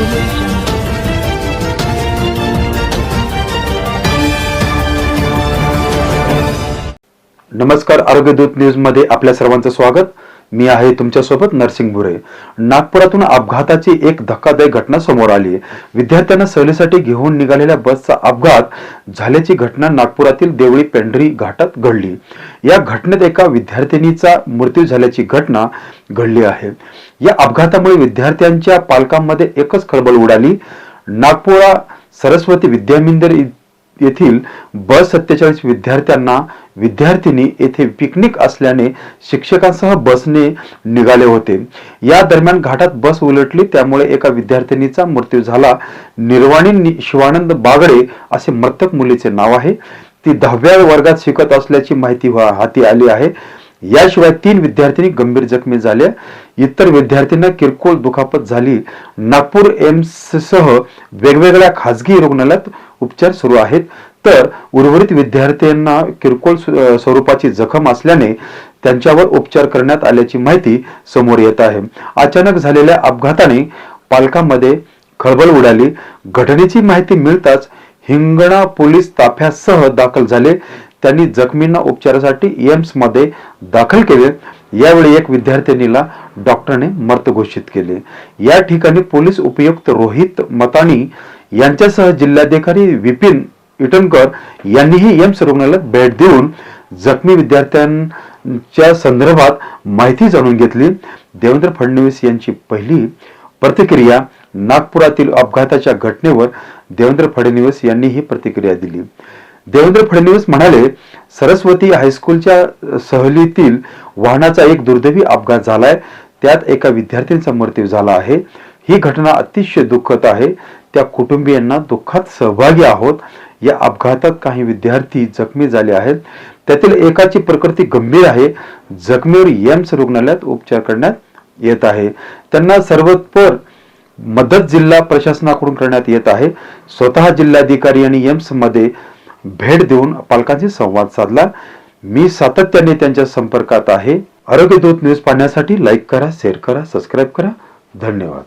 Revolution. नमस्कार आरोग्यदूत न्यूजमध्ये न्यूजमध्ये आपल्या सर्वांचं स्वागत. मी आहे तुमच्यासोबत नरसिंग भुरे. नागपुरातून अपघाताची एक धक्कादायक घटना समोर आली. विद्यार्थ्यांना सहलीसाठी घेऊन निघालेल्या बसचा अपघात झाल्याची घटना नागपुरातील देवळी पेंढरी घाटात घडली. या घटनेत एका विद्यार्थिनीचा मृत्यू झाल्याची घटना घडली आहे. या अपघातामुळे विद्यार्थ्यांच्या पालकांमध्ये एकच खळबळ उडाली. नागपुरा सरस्वती विद्यामंदिर येथील बस सत्तेचाळीस विद्यार्थ्यांना विद्यार्थिनी येथे पिकनिक असल्याने शिक्षकांसह बसने निघाले होते. या दरम्यान घाटात बस उलटली त्यामुळे एका विद्यार्थिनीचा मृत्यू झाला. निर्वाणी शिवानंद बागडे असे मृतक मुलीचे नाव आहे. ती दहाव्या वर्गात शिकत असल्याची माहिती हाती आली आहे. याशिवाय तीन विद्यार्थिनी गंभीर जखमी झाल्या इतर विद्यार्थ्यांना किरकोळ दुखापत झाली. नागपूर एम्स सह वेगवेगळ्या खासगी रुग्णालयात उपचार सुरू आहेत. तर उर्वरित विद्यार्थ्यांना किरकोळ स्वरूपाची जखम असल्याने त्यांच्यावर उपचार करण्यात आल्याची माहिती समोर येत आहे. अचानक झालेल्या अपघाताने पालकांमध्ये खळबळ उडाली. घटनेची माहिती मिळताच हिंगणा पोलीस ताफ्यासह दाखल झाले. त्यांनी जखमींना उपचारासाठी एम्समध्ये दाखल केले. यावेळी एक विद्यार्थिनीला डॉक्टरने मृत घोषित केले. या ठिकाणी पोलीस उपयुक्त रोहित मतानी यांच्यासह जिल्हाधिकारी विपिन इटनकर यांनीही एम्स रुग्णालयात भेट देऊन जखमी विद्यार्थ्यांच्या संदर्भात माहिती जाणून घेतली. देवेंद्र फडणवीस यांची पहिली प्रतिक्रिया नागपुरातील अपघाताच्या घटनेवर देवेंद्र फडणवीस यांनी ही प्रतिक्रिया दिली. देवेंद्र फडणवीस म्हणाले सरस्वती हायस्कूलच्या सहलीतील वाहनाचा एक दुर्दैवी अपघात झालाय. त्यात एका विद्यार्थ्यांचा मृत्यू झाला आहे. ही घटना अतिशय दुःखद आहे. त्या कुटुंबियांना दुःखात सहभागी आहोत. या अपघातात काही विद्यार्थी जखमी झाले आहेत. त्यातील एकाची प्रकृती गंभीर आहे. जखमीवर एम्स रुग्णालयात उपचार करण्यात येत आहे. त्यांना सर्वोत्पर मदत जिल्हा प्रशासनाकडून करण्यात येत आहे. स्वतः जिल्हाधिकारी आणि एम्समध्ये भेट देऊन पालकांशी संवाद साधला. मी सातत्याने त्यांच्या संपर्कात आहे. आरोग्य दूत न्यूज पाहण्यासाठी लाईक करा शेअर करा सबस्क्राईब करा. धन्यवाद.